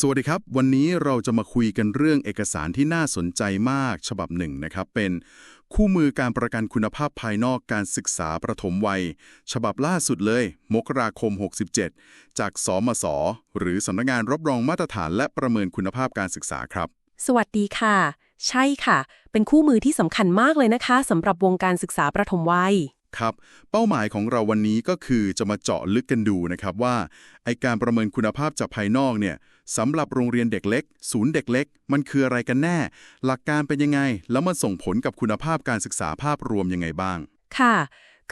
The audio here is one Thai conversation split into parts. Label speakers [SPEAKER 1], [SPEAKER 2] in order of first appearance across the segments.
[SPEAKER 1] สวัสดีครับ วันนี้เราจะมาคุยกันเรื่องเอกสารที่น่าสนใจมากฉบับหนึ่งนะครับ เป็นคู่มือการประกันคุณภาพภายนอกการศึกษาประถมวัย ฉบับล่าสุดเลย มกราคม 67 จากสมส หรือสำนักงานรับรองมาตรฐานและประเมินคุณภาพการศึกษาครับ
[SPEAKER 2] สวัสดีค่ะ ใช่ค่ะ เป็นคู่มือที่สำคัญมากเลยนะคะสำหรับวงการศึกษาประถมวัย
[SPEAKER 1] ครับ เป้าหมายของเราวันนี้ก็คือจะมาเจาะลึกกันดูนะครับว่าไอการประเมินคุณภาพจากภายนอกเนี่ยสำหรับโรงเรียนเด็กเล็ก ศูนย์เด็กเล็ก มันคืออะไรกันแน่ หลักการเป็นยังไง แล้วมันส่งผลกับคุณภาพการศึกษาภาพรวมยังไงบ้าง
[SPEAKER 2] ค่ะ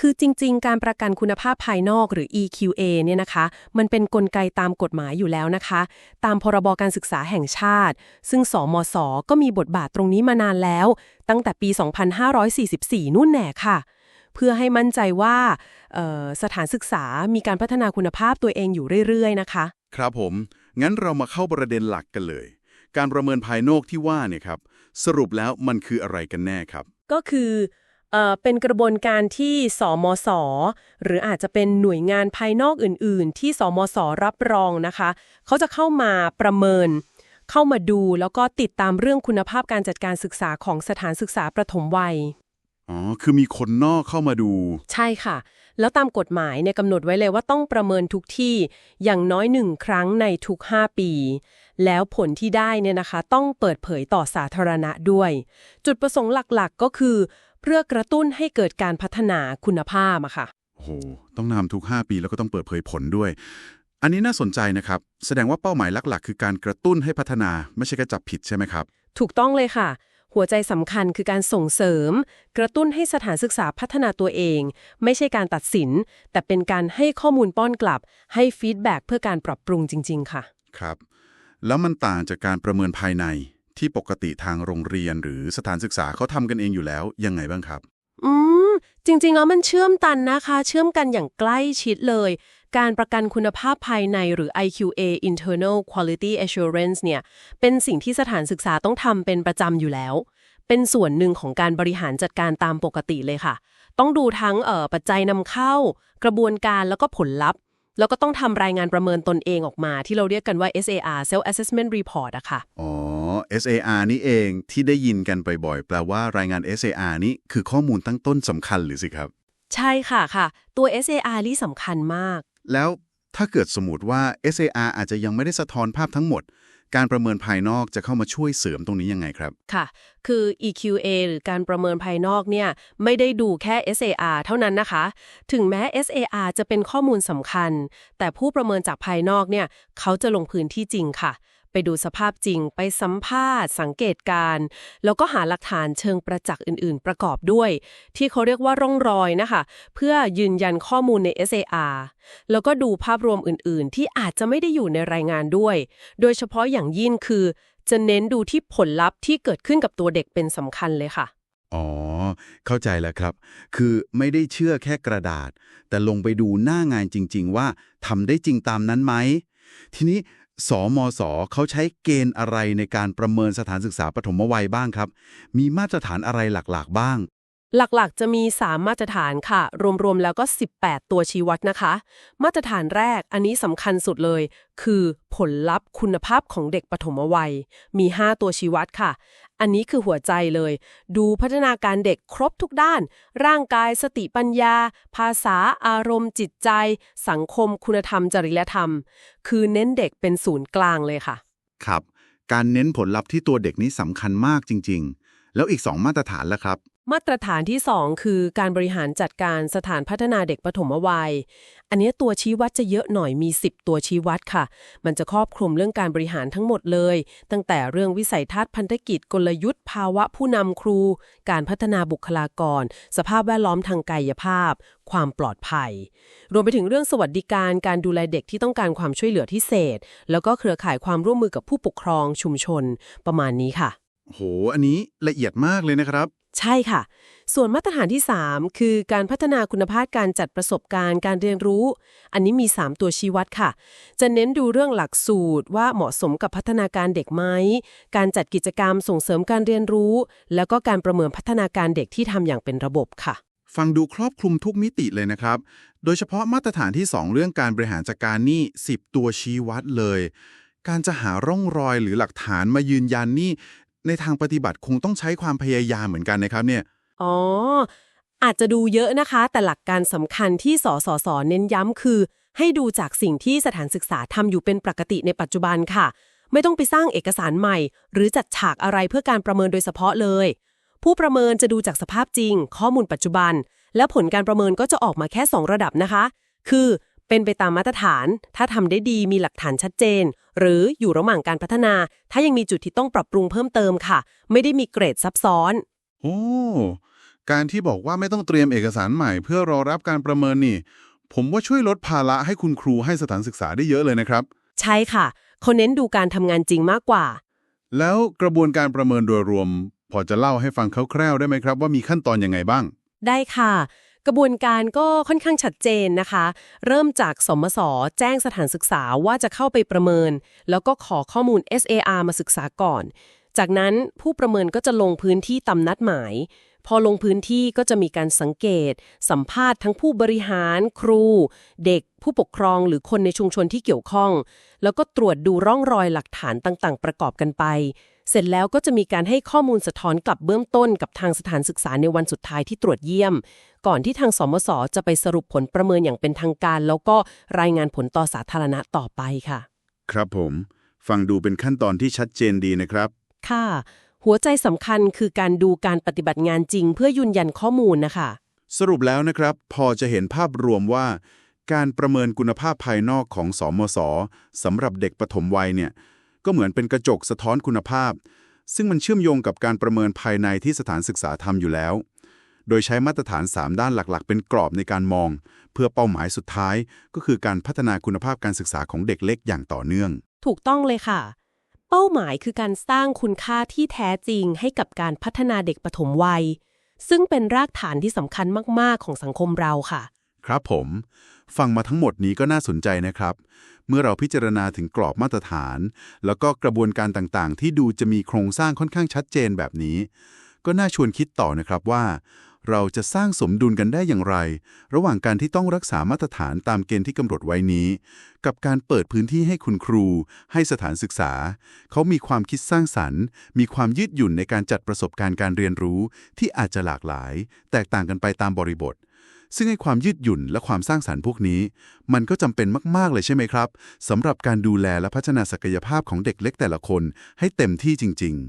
[SPEAKER 2] คือจริง ๆ การประกันคุณภาพภายนอกหรือ EQA เนี่ยนะคะ มันเป็นนกลไกตามกฎหมายอยู่แล้วนะคะ ตามพรบการศึกษาแห่งชาติ ซึ่งสมสก็มีบทบาทตรงนี้มานานแล้ว ตั้งแต่ปี 2544 นู่นแน่ค่ะ เพื่อให้มั่นใจว่าเอ่อสถานศึกษามีการพัฒนาคุณภาพตัวเองอยู่เรื่อย ๆ นะคะ
[SPEAKER 1] ครับผม งั้นเรามาเข้าประเด็นหลักกันเลย การประเมินภายนอกที่ว่าเนี่ยครับ สรุปแล้วมันคืออะไรกันแน่ครับ
[SPEAKER 2] ก็คือเอ่อเป็นกระบวนการที่สมส หรืออาจจะเป็นหน่วยงานภายนอกอื่น ๆ ที่สมส รับรองนะคะ เขาจะเข้ามาประเมิน เข้ามาดูแล้วก็ติดตามเรื่องคุณภาพการจัดการศึกษาของสถานศึกษาประถมวัย
[SPEAKER 1] อ๋อ คือมีคนนอกเข้ามาดู
[SPEAKER 2] ใช่ค่ะ แล้วตามกฎหมายเนี่ยกำหนดไว้เลยว่าต้องประเมินทุกที่อย่างน้อยหนึ่งครั้งในทุก 5 ปี แล้วผลที่ได้เนี่ยนะคะ ต้องเปิดเผยต่อสาธารณะด้วย จุดประสงค์หลักๆ ก็คือ เพื่อกระตุ้นให้เกิดการพัฒนาคุณภาพอะค่ะ
[SPEAKER 1] โอ้โห ต้องนำทุก 5 ปีแล้วก็ต้องเปิดเผยผลด้วย อันนี้น่าสนใจนะครับ แสดงว่าเป้าหมายหลักๆ คือการกระตุ้นให้พัฒนา ไม่ใช่แค่จับผิดใช่ไหมครับ
[SPEAKER 2] ถูกต้องเลยค่ะ หัวใจสำคัญคือการส่งเสริม กระตุ้นให้สถานศึกษาพัฒนาตัวเอง ไม่ใช่การตัดสิน แต่เป็นการให้ข้อมูลป้อนกลับ ให้ฟีดแบ็กเพื่อการปรับปรุงจริง ๆ ค่ะ
[SPEAKER 1] ครับ แล้วมันต่างจากการประเมินภายในที่ปกติทางโรงเรียนหรือสถานศึกษาเขาทำกันเองอยู่แล้วยังไงบ้างครับ
[SPEAKER 2] อืม จริง ๆ แล้วมันเชื่อมตันนะคะ เชื่อมกันอย่างใกล้ชิดเลย การประกันคุณภาพภายในหรือ IQA Internal Quality Assurance เนี่ย เป็นสิ่งที่สถานศึกษาต้องทำเป็นประจำอยู่แล้ว เป็นส่วนหนึ่งของการบริหารจัดการตามปกติเลยค่ะ ต้องดูทั้งเอ่อปัจจัยนำเข้า กระบวนการแล้วก็ผลลัพธ์ แล้วก็ต้องทำรายงานประเมินตนเองออกมา ที่เราเรียกกันว่า SAR Self Assessment Report อะค่ะ
[SPEAKER 1] อ๋อ SAR นี่เองที่ได้ยินกันบ่อยๆ แปลว่ารายงาน SAR นี้คือข้อมูลตั้งต้นสำคัญหรือสิครับ
[SPEAKER 2] ใช่ค่ะค่ะ ตัว SAR นี่สำคัญมาก
[SPEAKER 1] แล้วถ้าเกิดสมมติว่า SAR อาจจะยังไม่ได้สะท้อนภาพทั้งหมด การประเมินภายนอกจะเข้ามาช่วยเสริมตรงนี้ยังไงครับ
[SPEAKER 2] ค่ะ คือ EQA หรือการประเมินภายนอกเนี่ยไม่ได้ดูแค่ SAR เท่านั้นนะคะ ถึงแม้ SAR จะเป็นข้อมูลสำคัญ แต่ผู้ประเมินจากภายนอกเนี่ยเขาจะลงพื้นที่จริงค่ะ ไปดูสภาพจริง ไปสัมภาษณ์ สังเกตการ แล้วก็หาหลักฐานเชิงประจักษ์อื่น ๆ ประกอบด้วย ที่เขาเรียกว่าร่องรอยนะคะ เพื่อยืนยันข้อมูลใน SAR แล้วก็ดูภาพรวมอื่น ๆ ที่อาจจะไม่ได้อยู่ในรายงานด้วย โดยเฉพาะอย่างยิ่งคือ จะเน้นดูที่ผลลัพธ์ที่เกิดขึ้นกับตัวเด็กเป็นสำคัญเลยค่ะ
[SPEAKER 1] อ๋อ เข้าใจแล้วครับ คือไม่ได้เชื่อแค่กระดาษ แต่ลงไปดูหน้างานจริง ๆ ว่าทำได้จริงตามนั้นไหม ทีนี้ สมสเขาใช้เกณฑ์อะไรในการประเมินสถานศึกษาปฐมวัยบ้างครับ มีมาตรฐานอะไรหลักๆ บ้าง
[SPEAKER 2] หลักๆ จะมี 3 มาตรฐานค่ะ รวมๆ แล้วก็ 18 ตัวชี้วัดนะคะ มาตรฐานแรกอันนี้สำคัญสุดเลย คือผลลัพธ์คุณภาพของเด็กปฐมวัย มี 5 ตัวชี้วัดค่ะ อันนี้คือหัวใจเลย ดูพัฒนาการเด็กครบทุกด้าน ร่างกายสติปัญญา ภาษาอารมณ์ จิตใจ สังคม คุณธรรม จริยธรรม คือเน้นเด็กเป็นศูนย์กลางเลยค่ะ
[SPEAKER 1] ครับ การเน้นผลลัพธ์ที่ตัวเด็กนี้สำคัญมากจริง ๆ แล้วอีก 2 มาตรฐานแล้วครับ
[SPEAKER 2] มาตรฐานที่ 2 คือการบริหารจัดการสถานพัฒนาเด็กปฐมวัย อันนี้ตัวชี้วัดจะเยอะหน่อยมี 10 ตัวชี้วัดค่ะ มันจะครอบคลุมเรื่องการบริหารทั้งหมดเลย ตั้งแต่เรื่องวิสัยทัศน์พันธกิจกลยุทธ์ภาวะผู้นำครู การพัฒนาบุคลากร สภาพแวดล้อมทางกายภาพ ความปลอดภัย รวมไปถึงเรื่องสวัสดิการการดูแลเด็กที่ต้องการความช่วยเหลือพิเศษ แล้วก็เครือข่ายความร่วมมือกับผู้ปกครองชุมชน ประมาณนี้ค่ะ
[SPEAKER 1] โห อันนี้ละเอียดมากเลยนะครับ
[SPEAKER 2] ใช่ค่ะ ส่วนมาตรฐานที่ 3 คือการพัฒนาคุณภาพการจัดประสบการณ์การเรียนรู้ อันนี้มี 3 ตัวชี้วัดค่ะ จะเน้นดูเรื่องหลักสูตรว่าเหมาะสมกับพัฒนาการเด็กไหม การจัดกิจกรรมส่งเสริมการเรียนรู้ แล้วก็การประเมินพัฒนาการเด็กที่ทำอย่างเป็นระบบค่ะ
[SPEAKER 1] ฟังดูครอบคลุมทุกมิติเลยนะครับ โดยเฉพาะมาตรฐานที่ 2 เรื่องการบริหารจัดการนี้10 ตัวชี้วัดเลยการจะหาร่องรอยหรือหลักฐานมายืนยันนี่ ในทางปฏิบัติคงต้องใช้ความพยายามเหมือนกันนะครับเนี่ย
[SPEAKER 2] อ๋อ อาจจะดูเยอะนะคะ แต่หลักการสำคัญที่สสส เน้นย้ำคือ ให้ดูจากสิ่งที่สถานศึกษาทำอยู่เป็นปกติในปัจจุบันค่ะ ไม่ต้องไปสร้างเอกสารใหม่ หรือจัดฉากอะไรเพื่อการประเมินโดยเฉพาะเลย ผู้ประเมินจะดูจากสภาพจริง ข้อมูลปัจจุบัน และผลการประเมินก็จะออกมาแค่ 2 ระดับนะคะ คือ เป็นไปตามมาตรฐาน ถ้าทำได้ดีมีหลักฐานชัดเจน หรืออยู่ระหว่างการพัฒนา ถ้ายังมีจุดที่ต้องปรับปรุงเพิ่มเติมค่ะ ไม่ได้มีเกรดซับซ้อน
[SPEAKER 1] โอ้ การที่บอกว่าไม่ต้องเตรียมเอกสารใหม่ เพื่อรอรับการประเมินนี่ ผมว่าช่วยลดภาระให้คุณครูให้สถานศึกษาได้เยอะเลยนะครับ
[SPEAKER 2] ใช่ค่ะเขาเน้นดูการทำงานจริงมากกว่า
[SPEAKER 1] แล้วกระบวนการประเมินโดยรวม พอจะเล่าให้ฟังคร่าวๆได้ไหมครับ ว่ามีขั้นตอนยังไงบ้าง
[SPEAKER 2] ได้ค่ะ กระบวนการก็ค่อนข้างชัดเจนนะคะ เริ่มจากสมสแจ้งสถานศึกษาว่าจะเข้าไปประเมิน แล้วก็ขอข้อมูล SAR มาศึกษาก่อน จากนั้นผู้ประเมินก็จะลงพื้นที่ตามนัดหมาย พอลงพื้นที่ก็จะมีการสังเกต สัมภาษณ์ทั้งผู้บริหาร ครู เด็ก ผู้ปกครองหรือคนในชุมชนที่เกี่ยวข้อง แล้วก็ตรวจดูร่องรอยหลักฐานต่างๆ ประกอบกันไป เสร็จแล้วก็จะมีการให้ข้อมูลสะท้อนกลับเบื้องต้นกับทางสถานศึกษาในวันสุดท้ายที่ตรวจเยี่ยม ก่อนที่ทางสมสจะไปสรุปผลประเมินอย่างเป็นทางการ แล้วก็รายงานผลต่อสาธารณะต่อไปค่ะ
[SPEAKER 1] ครับผม ฟังดูเป็นขั้นตอนที่ชัดเจนดีนะครับ
[SPEAKER 2] ค่ะ หัวใจสำคัญคือการดูการปฏิบัติงานจริง เพื่อยืนยันข้อมูลนะคะ
[SPEAKER 1] สรุปแล้วนะครับ พอจะเห็นภาพรวมว่า การประเมินคุณภาพภายนอกของสมสสำหรับเด็กปฐมวัยเนี่ย ก็เหมือนเป็นกระจกสะท้อนคุณภาพ ซึ่งมันเชื่อมโยงกับการประเมินภายในที่สถานศึกษาทำอยู่แล้ว โดยใช้มาตรฐาน 3 ด้านหลักๆ เป็นกรอบในการมอง เพื่อเป้าหมายสุดท้าย ก็คือการพัฒนาคุณภาพการศึกษาของเด็กเล็กอย่างต่อเนื่อง
[SPEAKER 2] ถูกต้องเลยค่ะ เป้าหมายคือการสร้างคุณค่าที่แท้จริง ให้กับการพัฒนาเด็กปฐมวัย ซึ่งเป็นรากฐานที่สำคัญมาก ๆ ของสังคมเราค่ะ
[SPEAKER 1] ครับผม ฟังมาทั้งหมดนี้ก็น่าสนใจนะครับ เมื่อเราพิจารณาถึงกรอบมาตรฐาน แล้วก็กระบวนการต่างๆ ที่ดูจะมีโครงสร้างค่อนข้างชัดเจนแบบนี้ ก็น่าชวนคิดต่อนะครับว่า เราจะสร้างสมดุลกันได้อย่างไร ระหว่างการที่ต้องรักษามาตรฐานตามเกณฑ์ที่กำหนดไว้นี้ กับการเปิดพื้นที่ให้คุณครู ให้สถานศึกษา เขามีความคิดสร้างสรรค์ มีความยืดหยุ่นในการจัดประสบการณ์การเรียนรู้ ที่อาจจะหลากหลาย แตกต่างกันไปตามบริบท ซึ่งให้ความยืดหยุ่นและความสร้างสรรค์พวกนี้ มันก็จำเป็นมาก ๆ เลยใช่ไหมครับสำหรับการดูแลและพัฒนาศักยภาพของเด็กเล็กแต่ละคนให้เต็มที่จริง ๆ